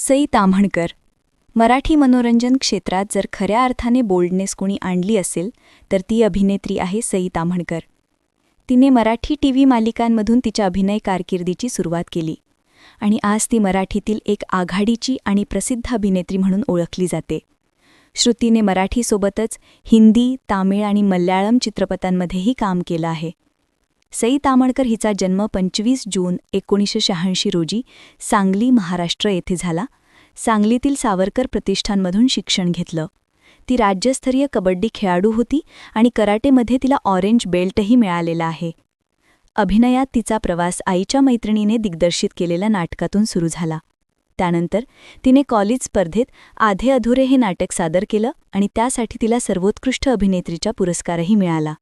सई ताम्हणकर. मराठी मनोरंजन क्षेत्रात जर खऱ्या अर्थाने बोल्डनेस कोणी आणली असेल तर ती अभिनेत्री आहे सई ताम्हणकर. तिने मराठी टी व्ही मालिकांमधून तिच्या अभिनय कारकिर्दीची सुरुवात केली आणि आज ती मराठीतील एक आघाडीची आणि प्रसिद्ध अभिनेत्री म्हणून ओळखली जाते. श्रुतीने मराठीसोबतच हिंदी तामिळ आणि मल्याळम चित्रपटांमध्येही काम केलं आहे. सई तामणकर हिचा जन्म पंचवीस जून एकोणीसशे शहाऐंशी रोजी सांगली महाराष्ट्र येथे झाला. सांगलीतील सावरकर प्रतिष्ठानमधून शिक्षण घेतलं. ती राज्यस्तरीय कबड्डी खेळाडू होती आणि कराटेमध्ये तिला ऑरेंज बेल्टही मिळालेला आहे. अभिनयात तिचा प्रवास आईच्या मैत्रिणीने दिग्दर्शित केलेल्या नाटकातून सुरू झाला. त्यानंतर तिने कॉलेज स्पर्धेत आधे अधुरे हे नाटक सादर केलं आणि त्यासाठी तिला सर्वोत्कृष्ट अभिनेत्रीचा पुरस्कारही मिळाला.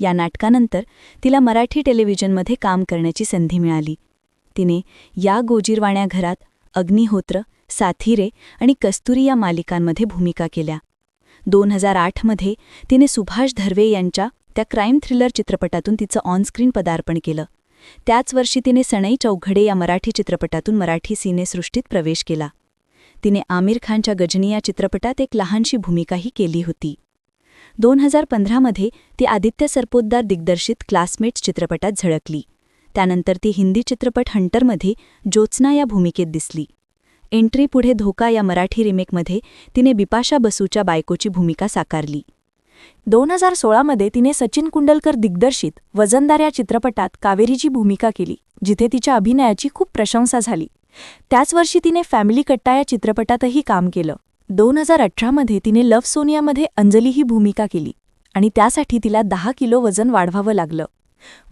या नाटकानंतर तिला मराठी टेलिव्हिजनमध्ये काम करण्याची संधी मिळाली. तिने या गोजीरवाण्या घरात अग्निहोत्र साथीरे आणि कस्तुरी या मालिकांमध्ये भूमिका केल्या. दोन हजार आठमध्ये तिने सुभाष धर्वे यांच्या त्या क्राईम थ्रिलर चित्रपटातून तिचं ऑनस्क्रीन पदार्पण केलं. त्याच वर्षी तिने सणई चौघडे या मराठी चित्रपटातून मराठी सिनेसृष्टीत प्रवेश केला. तिने आमिर खानच्या गजनी या चित्रपटात एक लहानशी भूमिकाही केली होती. दोन हजार पंधरामध्ये ती आदित्य सरपोतदार दिग्दर्शित क्लासमेट्स चित्रपटात झळकली. त्यानंतर ती हिंदी चित्रपट हंटरमध्ये ज्योत्स्ना या भूमिकेत दिसली. एंट्री पुढे धोका या मराठी रिमेकमध्ये तिने बिपाशा बसूच्या बायकोची भूमिका साकारली. दोन हजार सोळामध्ये तिने सचिन कुंडलकर दिग्दर्शित वजनदार या चित्रपटात कावेरीची भूमिका केली जिथे तिच्या अभिनयाची खूप प्रशंसा झाली. त्याच वर्षी तिने फॅमिली कट्टा या चित्रपटातही काम केलं. दोन हजार अठरामध्ये तिने लव्ह सोनियामध्ये अंजली ही भूमिका केली आणि त्यासाठी तिला दहा किलो वजन वाढवावं लागलं.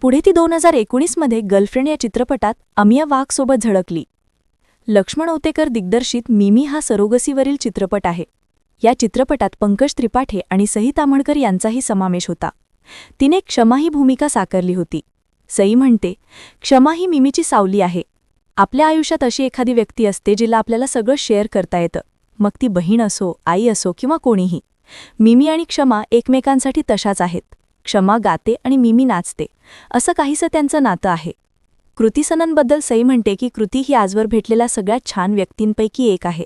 पुढे ती दोन हजार एकोणीसमध्ये गर्लफ्रेंड या चित्रपटात अमिया वाघसोबत झळकली. लक्ष्मण ओतेकर दिग्दर्शित मिमी हा सरोगसीवरील चित्रपट आहे. या चित्रपटात पंकज त्रिपाठे आणि सई तामणकर यांचाही समावेश होता. तिने क्षमा ही भूमिका साकारली होती. सई म्हणते क्षमा ही मिमीची सावली आहे. आपल्या आयुष्यात अशी एखादी व्यक्ती असते जिला आपल्याला सगळं शेअर करता येतं. मग ती बहीण असो आई असो किंवा कोणीही. मिमी आणि क्षमा एकमेकांसाठी तशाच आहेत. क्षमा गाते आणि मिमी नाचते. असं काहीसं त्यांचं नातं आहे. कृती सननबद्दल सई म्हणते की कृती ही आजवर भेटलेल्या सगळ्यात छान व्यक्तींपैकी एक आहे.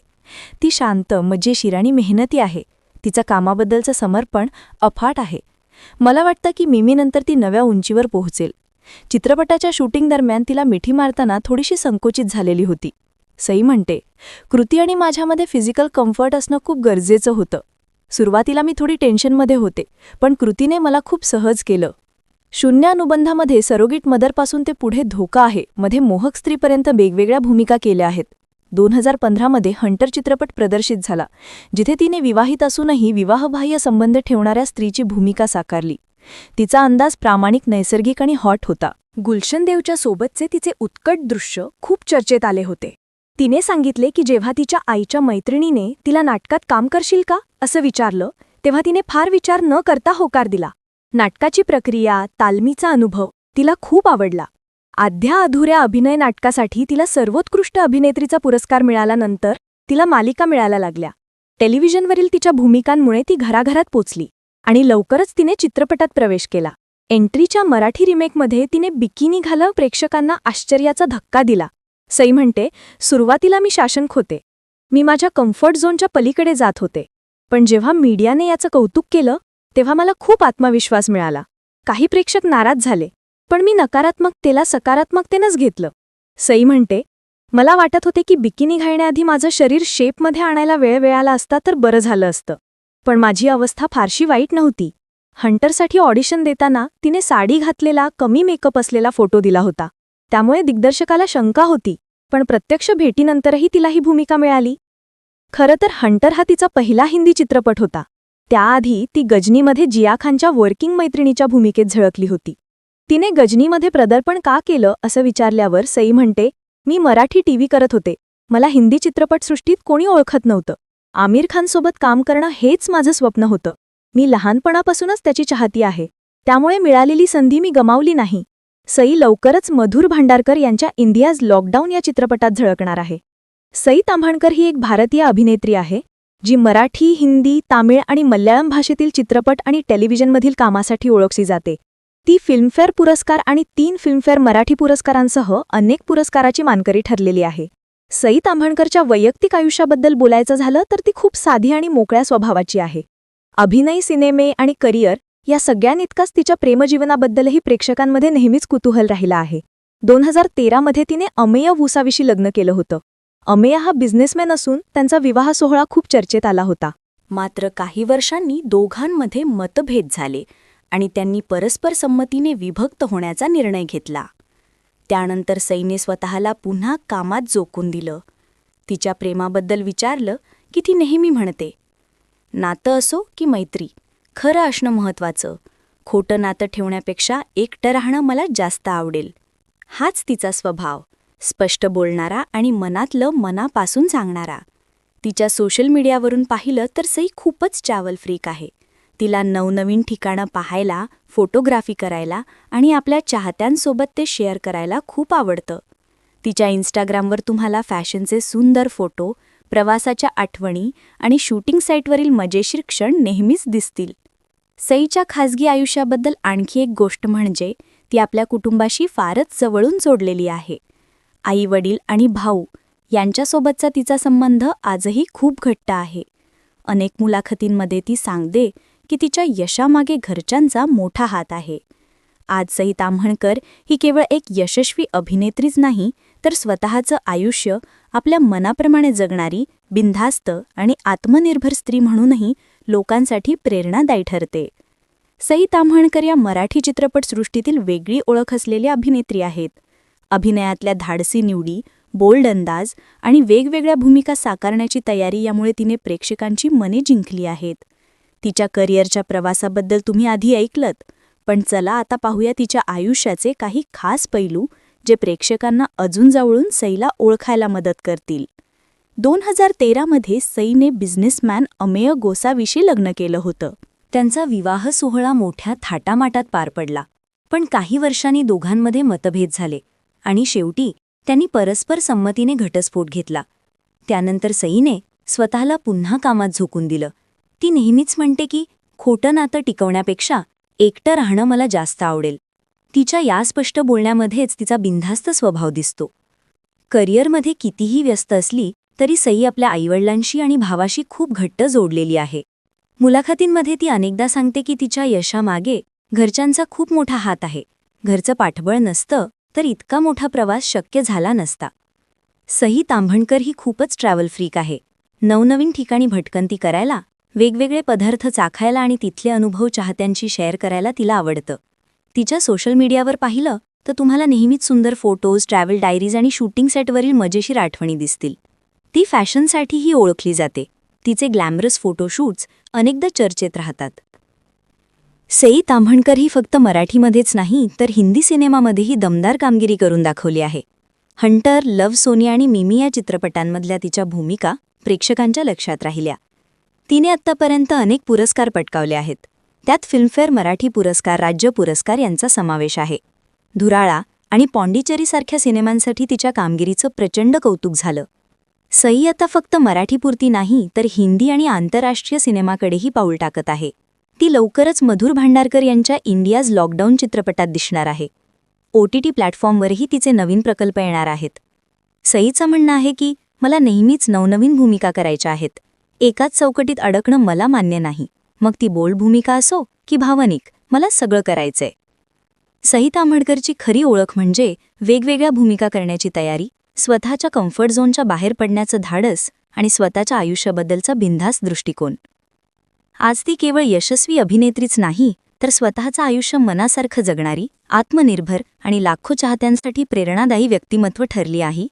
ती शांत मजेशीर आणि मेहनती आहे. तिचं कामाबद्दलचं समर्पण अफाट आहे. मला वाटतं की मिमीनंतर ती नव्या उंचीवर पोहोचेल. चित्रपटाच्या शूटिंग दरम्यान तिला मिठी मारताना थोडीशी संकोचित झालेली होती. सई म्हणते कृती आणि माझ्यामध्ये फिजिकल कम्फर्ट असणं खूप गरजेचं होतं. सुरुवातीला मी थोडी टेन्शनमध्ये होते पण कृतीने मला खूप सहज केलं. शून्य अनुबंधामध्ये सरोगीट मदरपासून ते पुढे धोका आहे मध्ये मोहक स्त्रीपर्यंत वेगवेगळ्या भूमिका केल्या आहेत. दोन हजार पंधरामध्ये हंटर चित्रपट प्रदर्शित झाला जिथे तिने विवाहित असूनही विवाहबाह्य संबंध ठेवणाऱ्या स्त्रीची भूमिका साकारली. तिचा अंदाज प्रामाणिक नैसर्गिक आणि हॉट होता. गुलशन देवच्या सोबतचे तिचे उत्कट दृश्य खूप चर्चेत आले होते. तिने सांगितले की जेव्हा तिच्या आईच्या मैत्रिणीने तिला नाटकात काम करशील का? असं विचारलं तेव्हा तिने फार विचार न करता होकार दिला. नाटकाची प्रक्रिया तालमीचा अनुभव तिला खूप आवडला. आध्या अधुऱ्या अभिनय नाटकासाठी तिला सर्वोत्कृष्ट अभिनेत्रीचा पुरस्कार मिळाल्यानंतर तिला मालिका मिळायला लागल्या. टेलिव्हिजनवरील तिच्या भूमिकांमुळे ती घराघरात पोचली आणि लवकरच तिने चित्रपटात प्रवेश केला. एंट्रीच्या मराठी रिमेकमध्ये तिने बिकिनी घालव प्रेक्षकांना आश्चर्याचा धक्का दिला. सई म्हणते सुरुवातीला मी शासन होते. मी माझ्या कम्फर्ट झोनच्या पलीकडे जात होते. पण जेव्हा मीडियाने याचं कौतुक केलं तेव्हा मला खूप आत्मविश्वास मिळाला. काही प्रेक्षक नाराज झाले पण मी नकारात्मकतेला सकारात्मकतेनंच घेतलं. सई म्हणते मला वाटत होते की बिकिनी घालण्याआधी माझं शरीर शेपमध्ये आणायला वेळ वेळाला असता तर बरं झालं असतं. पण माझी अवस्था फारशी वाईट नव्हती. हंटरसाठी ऑडिशन देताना तिने साडी घातलेला कमी मेकअप असलेला फोटो दिला होता. त्यामुळे दिग्दर्शकाला शंका होती पण प्रत्यक्ष भेटीनंतरही तिला ही भूमिका मिळाली. खरं तर हंटर हा तिचा पहिला हिंदी चित्रपट होता. त्याआधी ती गजनीमध्ये जिया खानच्या वर्किंग मैत्रिणीच्या भूमिकेत झळकली होती. तिने गजनीमध्ये प्रदर्पण का केलं असं विचारल्यावर सई म्हणते मी मराठी टीव्ही करत होते. मला हिंदी चित्रपटसृष्टीत कोणी ओळखत नव्हतं. आमिर खानसोबत काम करणं हेच माझं स्वप्न होतं. मी लहानपणापासूनच त्याची चाहती आहे. त्यामुळे मिळालेली संधी मी गमावली नाही. सई लवकरच मधुर भांडारकर यांच्या इंडियाज लॉकडाऊन या चित्रपटात झळकणार आहे. सई तांभाणकर ही एक भारतीय अभिनेत्री आहे जी मराठी हिंदी तामिळ आणि मल्याळम भाषेतील चित्रपट आणि टेलिव्हिजनमधील कामासाठी ओळखली जाते. ती फिल्मफेअर पुरस्कार आणि तीन फिल्मफेअर मराठी पुरस्कारांसह अनेक पुरस्काराची मानकरी ठरलेली आहे. सई तांभणकरच्या वैयक्तिक आयुष्याबद्दल बोलायचं झालं तर ती खूप साधी आणि मोकळ्या स्वभावाची आहे. अभिनय सिनेमे आणि करिअर या सगळ्यांइतकाच तिच्या प्रेमजीवनाबद्दलही प्रेक्षकांमध्ये नेहमीच कुतूहल राहिला आहे. दोन हजार तेरामध्ये तिने अमेय वुसाविषयी लग्न केलं होतं. अमेय हा बिझनेसमॅन असून त्यांचा विवाह सोहळा खूप चर्चेत आला होता. मात्र काही वर्षांनी दोघांमध्ये मतभेद झाले आणि त्यांनी परस्पर संमतीने विभक्त होण्याचा निर्णय घेतला. त्यानंतर सईने स्वतःला पुन्हा कामात जोखून दिलं. तिच्या प्रेमाबद्दल विचारलं की ती नेहमी म्हणते नातं असो की मैत्री खरं असणं महत्वाचं खोटं नातं ठेवण्यापेक्षा एकटं राहणं मला जास्त आवडेल. हाच तिचा स्वभाव. स्पष्ट बोलणारा आणि मनातलं मनापासून सांगणारा. तिच्या सोशल मीडियावरून पाहिलं तर सई खूपच चावल फ्रीक आहे. तिला नवनवीन ठिकाणं पाहायला फोटोग्राफी करायला आणि आपल्या चाहत्यांसोबत ते शेअर करायला खूप आवडतं. तिच्या इन्स्टाग्रामवर तुम्हाला फॅशनचे सुंदर फोटो प्रवासाच्या आठवणी आणि शूटिंग साईटवरील मजेशीर क्षण नेहमीच दिसतील. सईच्या खासगी आयुष्याबद्दल आणखी एक गोष्ट म्हणजे ती आपल्या कुटुंबाशी फारच जवळून जोडलेली आहे. आई वडील आणि भाऊ यांच्यासोबतचा तिचा संबंध आजही खूप घट्ट आहे. अनेक मुलाखतींमध्ये ती सांगते की तिच्या यशामागे घरच्यांचा मोठा हात आहे. आज सई ताम्हणकर ही केवळ एक यशस्वी अभिनेत्रीच नाही तर स्वतःचं आयुष्य आपल्या मनाप्रमाणे जगणारी बिनधास्त आणि आत्मनिर्भर स्त्री म्हणूनही लोकांसाठी प्रेरणादायी ठरते. सई ताम्हणकर या मराठी चित्रपटसृष्टीतील वेगळी ओळख असलेल्या अभिनेत्री आहेत. अभिनयातल्या धाडसी निवडी बोल्ड अंदाज आणि वेगवेगळ्या भूमिका साकारण्याची तयारी यामुळे तिने प्रेक्षकांची मने जिंकली आहेत. तिच्या करिअरच्या प्रवासाबद्दल तुम्ही आधी ऐकलत पण चला आता पाहूया तिच्या आयुष्याचे काही खास पैलू जे प्रेक्षकांना अजून जवळून सईला ओळखायला मदत करतील. दोन हजार तेरामध्ये सईने बिझनेसमॅन अमेय गोसाविषयी लग्न केलं होतं. त्यांचा विवाह सोहळा मोठ्या थाटामाटात पार पडला. पण काही वर्षांनी दोघांमध्ये मतभेद झाले आणि शेवटी त्यांनी परस्पर संमतीने घटस्फोट घेतला. त्यानंतर सईने स्वतःला पुन्हा कामात झोकून दिलं. ती नेहमीच म्हणते की खोटं नातं टिकवण्यापेक्षा एकटं राहणं मला जास्त आवडेल. तिच्या या स्पष्ट बोलण्यामध्येच तिचा बिनधास्त स्वभाव दिसतो. करिअरमध्ये कितीही व्यस्त असली तरी सई आपल्या आईवडिलांशी आणि भावाशी खूप घट्ट जोडलेली आहे. मुलाखतींमध्ये ती अनेकदा सांगते की तिच्या यशामागे घरच्यांचा खूप मोठा हात आहे. घरचं पाठबळ नसतं तर इतका मोठा प्रवास शक्य झाला नसता. सई तांभणकर ही खूपच ट्रॅव्हल फ्रीक आहे. नवनवीन ठिकाणी भटकंती करायला वेगवेगळे पदार्थ चाखायला आणि तिथले अनुभव चाहत्यांशी शेअर करायला तिला आवडतं. तिच्या सोशल मीडियावर पाहिलं तर तुम्हाला नेहमीच सुंदर फोटोज ट्रॅव्हल डायरीज आणि शूटिंग सेटवरील मजेशीर आठवणी दिसतील. ती फॅशनसाठीही ओळखली जाते. तिचे ग्लॅमरस फोटोशूट्स अनेकदा चर्चेत राहतात. सई ताम्हणकर ही फक्त मराठीमध्येच नाही तर हिंदी सिनेमामध्येही दमदार कामगिरी करून दाखवली आहे. हंटर लव्ह सोनी आणि मिमी या चित्रपटांमधल्या तिच्या भूमिका प्रेक्षकांच्या लक्षात राहिल्या. तिने आत्तापर्यंत अनेक पुरस्कार पटकावले आहेत. त्यात फिल्मफेअर मराठी पुरस्कार राज्य पुरस्कार यांचा समावेश आहे. धुराळा आणि पॉंडिचेरीसारख्या सिनेमांसाठी तिच्या कामगिरीचं प्रचंड कौतुक झालं. सई आता फक्त मराठीपुरती नाही तर हिंदी आणि आंतरराष्ट्रीय सिनेमाकडेही पाऊल टाकत आहे. ती लवकरच मधुर भांडारकर यांच्या इंडियाज लॉकडाऊन चित्रपटात दिसणार आहे. ओ टी टी प्लॅटफॉर्मवरही तिचे नवीन प्रकल्प येणार आहेत. सईचं म्हणणं आहे की मला नेहमीच नवनवीन भूमिका करायच्या आहेत. एकाच चौकटीत अडकणं मला मान्य नाही. मग ती बोल्ड भूमिका असो की भावनिक मला सगळं करायचंय. सई तांबडकरची खरी ओळख म्हणजे वेगवेगळ्या भूमिका करण्याची तयारी स्वतःच्या कम्फर्ट झोनच्या बाहेर पडण्याचं धाडस आणि स्वतःच्या आयुष्याबद्दलचा बिनधास दृष्टिकोन. आज ती केवळ यशस्वी अभिनेत्रीच नाही तर स्वतःचं आयुष्य मनासारखं जगणारी आत्मनिर्भर आणि लाखो चाहत्यांसाठी प्रेरणादायी व्यक्तिमत्व ठरली आहे